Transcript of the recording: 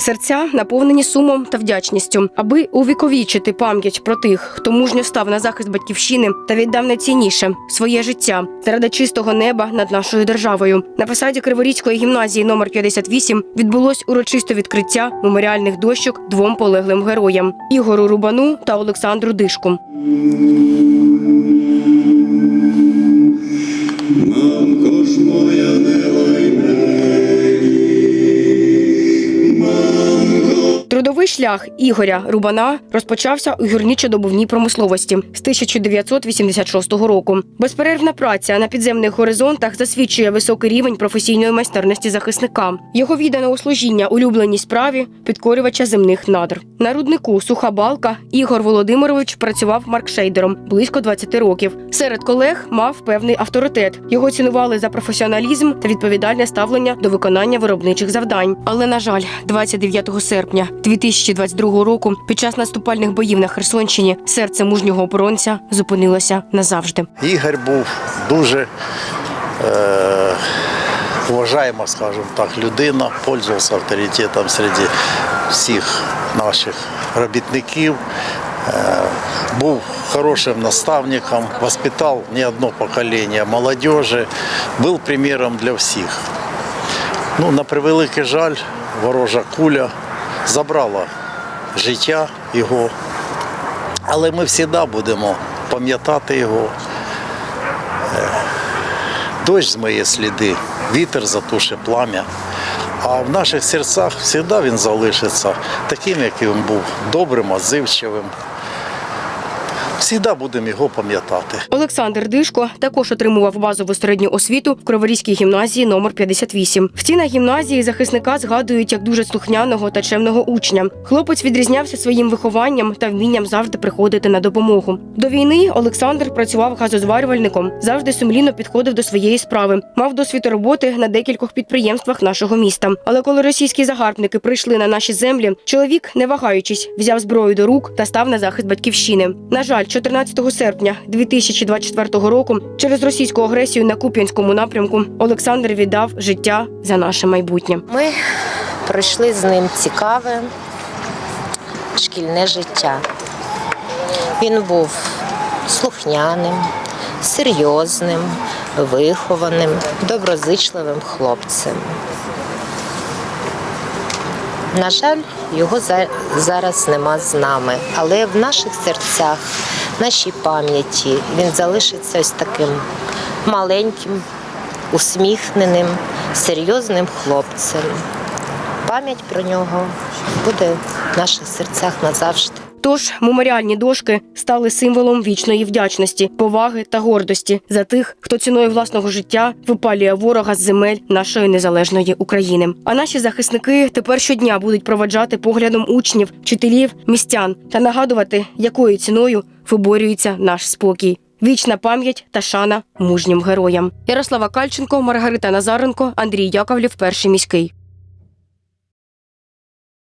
Серця наповнені сумом та вдячністю, аби увіковічити пам'ять про тих, хто мужньо став на захист батьківщини та віддав найцінніше своє життя заради чистого неба над нашою державою. На фасаді Криворізької гімназії номер 58 відбулось урочисте відкриття меморіальних дощок двом полеглим героям Ігору Рубану та Олександру Дишку. Шлях Ігоря Рубана розпочався у гірничо-добувній промисловості з 1986 року. Безперервна праця на підземних горизонтах засвідчує високий рівень професійної майстерності захисника. Його віддане у служіння улюбленій справі підкорювача земних надр. На руднику суха балка Ігор Володимирович працював маркшейдером близько 20 років. Серед колег мав певний авторитет. Його цінували за професіоналізм та відповідальне ставлення до виконання виробничих завдань. Але на жаль, 29 серпня 2022 року, під час наступальних боїв на Херсонщині, серце мужнього оборонця зупинилося назавжди. Ігор був дуже е, уважаема, скажімо так, людина, пользувався авторитетом серед всіх наших робітників. Е, був хорошим наставником, воспитал не одно покоління молодежи, був приміром для всіх. Ну, на превеликий жаль, ворожа куля забрала життя його. Але ми завжди будемо пам'ятати його. Е, Дощ змиє сліди, вітер затуше плам'я. А в наших серцях завжди він залишиться таким, яким він був добрим, отзивчивим. Завжди будемо його пам'ятати. Олександр Дишко також отримував базову середню освіту в Криворізькій гімназії номер 58. В стінах гімназії захисника згадують як дуже слухняного та чемного учня. Хлопець відрізнявся своїм вихованням та вмінням завжди приходити на допомогу. До війни Олександр працював газозварювальником, завжди сумлінно підходив до своєї справи. Мав досвід роботи на декількох підприємствах нашого міста. Але коли російські загарбники прийшли на наші землі, чоловік, не вагаючись, взяв зброю до рук та став на захист батьківщини. На жаль, 14 серпня 2024 року через російську агресію на Куп'янському напрямку Олександр віддав життя за наше майбутнє. Ми пройшли з ним цікаве шкільне життя. Він був слухняним, серйозним, вихованим, доброзичливим хлопцем. На жаль, його за- зараз нема з нами, але в наших серцях, нашій пам'яті він залишиться ось таким маленьким, усміхненим, серйозним хлопцем. Пам'ять про нього буде в наших серцях назавжди. Тож меморіальні дошки стали символом вічної вдячності, поваги та гордості за тих, хто ціною власного життя випалює ворога з земель нашої незалежної України. А наші захисники тепер щодня будуть проведжати поглядом учнів, вчителів, містян та нагадувати, якою ціною виборюється наш спокій. Вічна пам'ять та шана мужнім героям. Ярослава Кальченко, Маргарита Назаренко, Андрій Яковлів, перший міський.